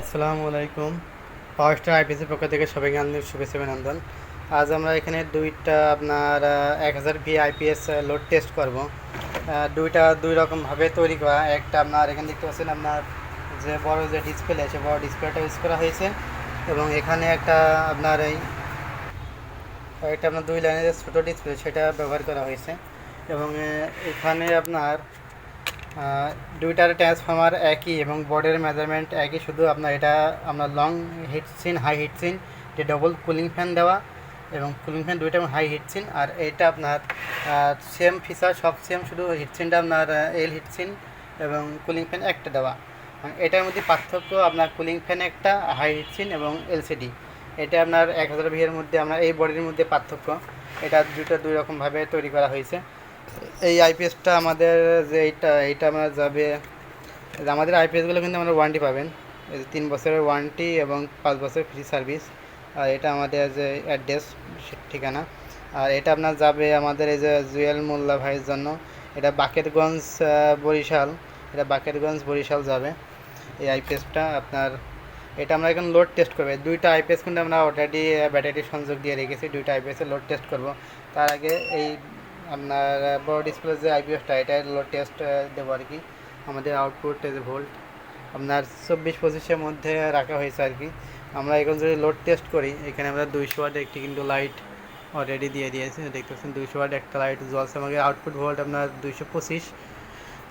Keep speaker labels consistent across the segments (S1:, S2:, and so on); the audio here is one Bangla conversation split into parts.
S1: আসসালামু আলাইকুম। পাওয়ার স্টার আইপিসির পক্ষ থেকে সবাইকে আন্তরিক শুভেচ্ছা অভিনন্দন। আজ আমরা এখানে দুইটা আপনার এক হাজার ভি আইপিএস লোড টেস্ট করব। দুইটা দুই রকমভাবে তৈরি করা। একটা আপনার এখানে দেখতে পাচ্ছেন আপনার যে বড় যে ডিসপ্লে আছে বড় ডিসপ্লেটা ইউজ করা হয়েছে। এবং এখানে একটা আপনার এই, একটা আপনার দুই লাইনের ছোটো ডিসপ্লে সেটা ব্যবহার করা হয়েছে। এবং এখানে আপনার দুইটার ট্রান্সফর্মার একই এবং বোর্ডের মেজারমেন্ট একই। শুধু আপনার এটা, আপনার long heat sink high heat sink যে ডবল কুলিং ফ্যান দেওয়া এবং কুলিং ফ্যান দুইটা এবং হাই হিট সিন আর এটা আপনার সেম ফিচার সব সেম শুধু হিট সিনটা আপনার এল হিট সিন এবং কুলিং ফ্যান একটা দেওয়া। এটার মধ্যে পার্থক্য আপনার কুলিং ফ্যান একটা হাই হিট সিন এবং এলসিডি এটা আপনার এক হাজার ভিয়ের মধ্যে, আপনার এই বডির মধ্যে পার্থক্য। এটা দুটো দুই রকমভাবে তৈরি করা হয়েছে। এই আইপিএসটা আমাদের যে এইটা এইটা আমরা যাবে আমাদের আইপিএসগুলো কিন্তু আমরা ওয়ারেন্টি পাবেন। এই যে তিন বছরের ওয়ারেন্টি এবং পাঁচ বছরের ফ্রি সার্ভিস আর এটা আমাদের যে অ্যাড্রেস ঠিকানা। আর এটা আপনার যাবে আমাদের এই যে জুয়েল মোল্লা ভাইয়ের জন্য। এটা বাকেরগঞ্জ আহ, বরিশাল। এটা বাকেরগঞ্জ বরিশাল যাবে। এই আইপিএসটা আপনার এটা আমরা এখন লোড টেস্ট করব। দুইটা আইপিএস কিন্তু আমরা অলরেডি ব্যাটারি সংযোগ দিয়ে রেখেছি। দুইটা আইপিএসের লোড টেস্ট করব। তার আগে এই আপনার বড় ডিসপ্লে যে আইপিএসটা এটা লোড টেস্ট দেবো আর কি। আমাদের আউটপুট যে ভোল্ট আপনার চব্বিশ পঁচিশের মধ্যে রাখা হয়েছে আর কি। আমরা এখন যদি লোড টেস্ট করি, এখানে আমরা দুইশো ওয়াট একটি কিন্তু লাইট অলরেডি দিয়ে দিয়েছে। দেখতে পাচ্ছেন দুইশো ওয়াট একটা লাইট জ্বলছে। আমাদের আউটপুট ভোল্ট আপনার দুইশো পঁচিশ।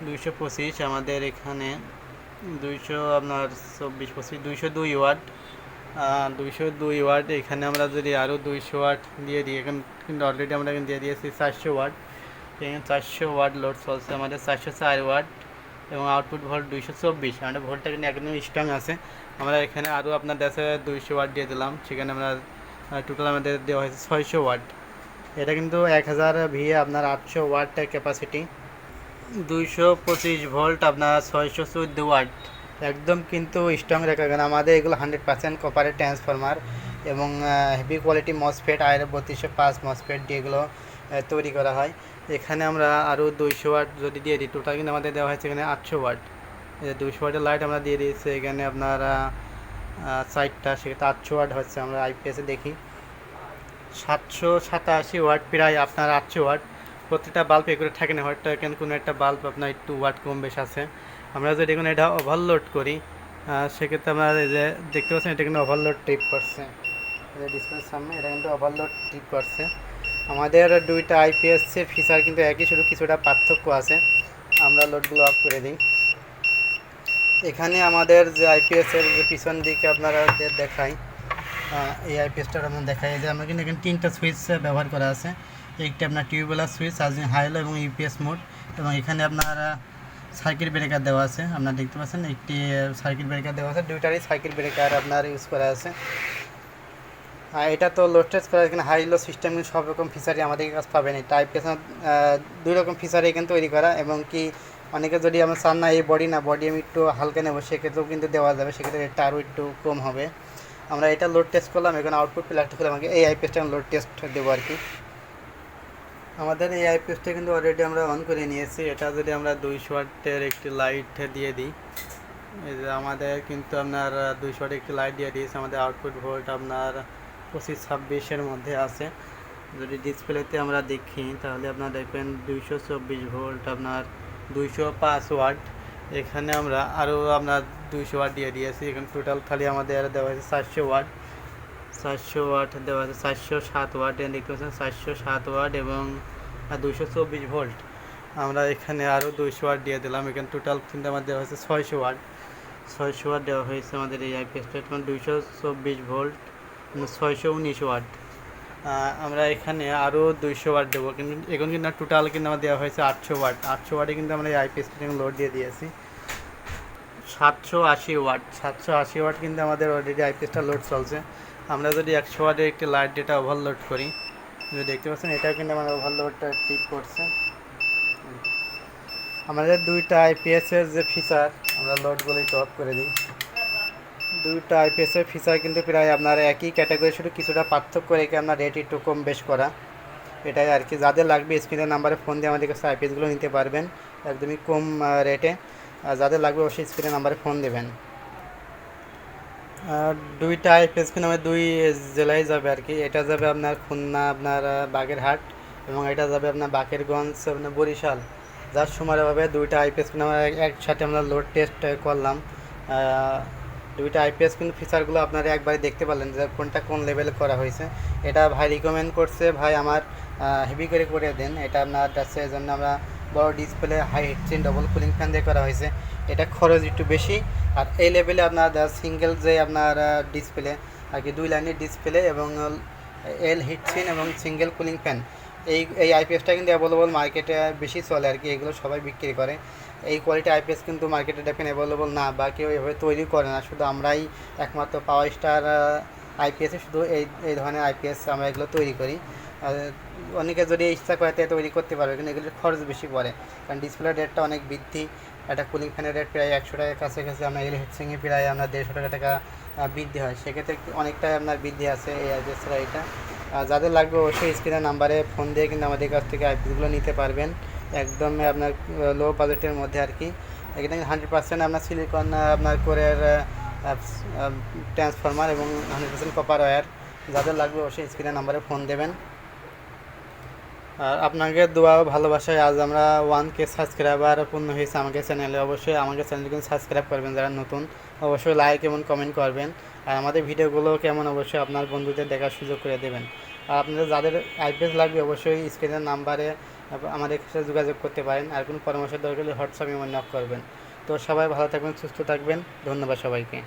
S1: দুইশো পঁচিশ আমাদের এখানে দুইশো আপনার চব্বিশ পঁচিশ, দুইশো দুই ওয়াট দুইশো দুই ওয়াট, এখানে আমরা যদি আরও দুইশো ওয়াট দিয়ে দিই, এখন কিন্তু অলরেডি আমরা এখানে দিয়ে দিয়েছি চারশো ওয়াট। এখানে চারশো ওয়াট লোড চলছে আমাদের, চারশো চার ওয়াট এবং আউটপুট ভোল্ট দুইশো চব্বিশ। আমাদের ভোল্টটা কিন্তু একদম স্ট্রং আছে। আমরা এখানে আরও আপনার দেশে দুইশো ওয়াট দিয়ে দিলাম, সেখানে আমরা টোটাল আমাদের দেওয়া হয়েছে ছয়শো ওয়াট। এটা কিন্তু এক হাজার ভিএ আপনার আটশো ওয়াট ক্যাপাসিটি দুইশো পঁচিশ ভোল্ট আপনার ছয়শো চোদ্দ ওয়াট। একদম কিন্তু স্ট্রং রেখা কারণ আমাদের এগুলো হান্ড্রেড পার্সেন্ট কপারের ট্রান্সফরমার এবং হেভি কোয়ালিটি মসফেট আয়ের বত্রিশশো পাঁচ মসফেট দিয়ে এগুলো তৈরি করা হয়। এখানে আমরা আরও দুইশো ওয়াট যদি দিয়ে দিই টোটাল কিন্তু আমাদের দেওয়া হয়েছে এখানে আটশো ওয়াট। দুইশো ওয়াটের লাইট আমরা দিয়ে দিয়েছি, এখানে আপনার সাইডটা সেটা আটশো ওয়াট হচ্ছে, আমরা আইপিএসে দেখি। সাতশো সাতাশি ওয়াট, প্রায় আপনার আটশো ওয়াট। প্রত্যেকটা বাল্ব এ করে থাকে না, হয়তো এখানে কোনো একটা বাল্ব আপনার একটু ওয়াট কম বেশ আছে। আমরা যদি এখন এটা ওভারলোড করি সেক্ষেত্রে আমরা এই যে দেখতে পাচ্ছেন, এটা কিন্তু ওভারলোড ট্রিপ করছে। ডিসপ্লের সামনে, এটা কিন্তু ওভারলোড ট্রিপ করছে। আমাদের দুইটা আইপিএসের ফিচার কিন্তু একই, শুধু কিছুটা পার্থক্য আছে। আমরা লোডগুলো অফ করে দিই। এখানে আমাদের যে আইপিএসের যে পিছন দিকে আপনারা দেখাই এই আইপিএসটা আমরা দেখাই যে আমরা কিন্তু এখানে তিনটা সুইচ ব্যবহার করা আছে। একটি আপনার টিউবওয়েলার সুইচ চার্জিং হাইলো এবং ইউপিএস মোড এবং এখানে আপনার সার্কিট ব্রেকার দেওয়া আছে, আপনারা দেখতে পাচ্ছেন, একটি সার্কিট ব্রেকার দেওয়া আছে, দুইটারই সার্কিট ব্রেকার আপনার ইউজ করা আছে। আর এটা তো লোড টেস্ট করা এখানে হাই লো সিস্টেম সব রকম ফিচারই আমাদের কাছে পাবেন। এই টাইপ দুই রকম ফিচারই এখানে তৈরি করা, এবং কি অনেকে যদি আমরা চান না, এই বডি না বডি আমি একটু হালকা নেব, সেক্ষেত্রেও কিন্তু দেওয়া যাবে, সেক্ষেত্রে এটা আরও একটু কম হবে। আমরা এটা লোড টেস্ট করলাম, এখন আউটপুট প্লাসটা করলাম এই আইপিএসটা লোড টেস্ট দেবো আর কি। আমাদের এই আইপিএসটা কিন্তু অলরেডি আমরা অন করে নিয়েছি। এটা যদি আমরা দুইশো ওয়াটের একটি লাইট দিয়ে দিই আমাদের কিন্তু আপনার দুইশো ওয়াটের একটি লাইট দিয়ে দিয়েছে। আমাদের আউটপুট ভোল্ট আপনার পঁচিশ ছাব্বিশের মধ্যে আছে। যদি ডিসপ্লেতে আমরা দেখি, তাহলে আপনার দেখবেন দুইশো চব্বিশ ভোল্ট আপনার দুইশো পাঁচ ওয়াট এখানে আমরা আরও আপনার দুইশো ওয়াট দিয়ে দিয়েছি। এখানে টোটাল খালি আমাদের দেওয়া হয়েছে চারশো ওয়াট চারশো ওয়াট দেওয়া আছে, চারশো সাত ওয়াট দেখতে পাচ্ছেন চারশো সাত ওয়াট এবং দুইশো চব্বিশ ভোল্ট। আমরা এখানে আরও দুইশো ওয়াট দিয়ে দিলাম, এখানে টোটাল কিন্তু আমার দেওয়া হয়েছে, ছয়শো ওয়াট। ছয়শো ওয়াট দেওয়া হয়েছে আমাদের এই আইপিএসটা তোমার দুইশো চব্বিশ ভোল্ট ছয়শো উনিশ ওয়াট। আমরা এখানে আরও দুইশো ওয়াট দেবো, কিন্তু এখন কিন্তু টোটাল কিন্তু আমার দেওয়া হয়েছে আটশো ওয়াট। আটশো ওয়াটে কিন্তু আমরা এই আইপিএসটা লোড দিয়ে দিয়েছি। সাতশো আশি ওয়াট, সাতশো আশি ওয়াট কিন্তু আমাদের অলরেডি আইপিএসটা লোড চলছে। আমরা যদি একশো ওয়াটের একটি লাইট ডেটা ওভারলোড করি, যদি দেখতে পাচ্ছেন, এটাও কিন্তু আমার ওভারলোডটা টিপ করছে। আমাদের দুইটা আইপিএসের যে ফিচার আমরা লোডগুলো অফ করে দিই। দুইটা আইপিএসের ফিচার কিন্তু প্রায় আপনার একই ক্যাটাগরি শুধু কিছুটা পার্থক্য রেখে আপনার রেট একটু কম বেশ করা। এটাই আর কি। যাদের লাগবে স্ক্রিনের নাম্বারে ফোন দিয়ে আমাদের কাছে আইপিএসগুলো নিতে পারবেন, একদমই কম রেটে আর যাদের লাগবে অবশ্যই স্ক্রিনের নাম্বারে ফোন দেবেন। আর দুইটা আইপিএস কিন্তু আমার দুই জেলায় যাবে আর কি। এটা যাবে আপনার খুলনা, আপনার বাগেরহাট এবং এটা যাবে আপনার বাকেরগঞ্জ আপনার বরিশাল। যার সুমারভাবে দুইটা আইপিএস কিন্তু আমরা এক- একসাথে আমরা লোড টেস্ট করলাম। দুইটা আইপিএস কিন্তু ফিচারগুলো আপনারা একবারে দেখতে পারলেন যে কোনটা কোন লেভেলে করা হয়েছে। এটা ভাই রিকমেন্ড করছে, ভাই আমার হেভি করে করে দেন। এটা আপনার এই জন্য আমরা বড় display high heat sink double cooling fan দিয়ে করা হয়েছে। এটা খরচ একটু বেশি। আর এই লেভেলে আপনার সিঙ্গেল যে আপনার ডিসপ্লে আর কি দুই লাইনের ডিসপ্লে এবং এল হিটচিন এবং সিঙ্গেল কুলিং ফ্যান এই এই আইপিএসটা কিন্তু অ্যাভেলেবল মার্কেটে বেশি চলে আর কি, এগুলো সবাই বিক্রি করে। এই কোয়ালিটি আইপিএস কিন্তু মার্কেটে দেখেন অ্যাভেলেবল না বা কেউ এভাবে তৈরি করে না। শুধু আমরাই একমাত্র পাওয়ার স্টার আইপিএসে শুধু এই এই ধরনের আইপিএস আমরা এগুলো তৈরি করি। অনেকে যদি ইচ্ছা করে তৈরি করতে পারবে, কিন্তু এগুলোর খরচ বেশি পড়ে। কারণ ডিসপ্লের রেটটা অনেক বৃদ্ধি। একটা কুলিং ফ্যানের রেট প্রায় একশো টাকার কাছাকাছি আমরা এল হেডসিংয়ে প্রায় আপনার দেড়শো টাকা টাকা বৃদ্ধি হয়। সেক্ষেত্রে অনেকটাই আপনার বৃদ্ধি আছে এই আইপিএসের এটা যাদের লাগবে অবশ্যই স্ক্রিনের নাম্বারে ফোন দিয়ে কিন্তু আমাদের কাছ থেকে আইপিএসগুলো নিতে পারবেন। একদম আপনার লো বাজেটের মধ্যে আর কি। এখানে হান্ড্রেড পার্সেন্ট আপনার সিলিকন আপনার কোরের ট্রান্সফরমার এবং হান্ড্রেড পার্সেন্ট কপার ওয়্যার যাদের লাগবে অবশ্যই স্ক্রিনের নাম্বারে ফোন দেবেন। আর আপনাকে দোয়া ভালোবাসায় আজ আমরা ওয়ান কে সাবস্ক্রাইবার পূর্ণ হয়েছে আমাকে চ্যানেলে অবশ্যই আমাকে চ্যানেলকে সাবস্ক্রাইব করবেন যারা নতুন। অবশ্যই লাইক এবং কমেন্ট করবেন। আর আমাদের ভিডিওগুলো কেমন, অবশ্যই আপনার বন্ধুদের দেখার সুযোগ করে দেবেন। আর আপনাদের যাদের আইপিএস লাগবে, অবশ্যই স্ক্রিনের নাম্বারে আমাদের সাথে যোগাযোগ করতে পারেন। আর কোনো পরামর্শের দরকার হলে হোয়াটসঅ্যাপে নক করবেন। তো সবাই ভালো থাকবেন, সুস্থ থাকবেন। ধন্যবাদ সবাইকে।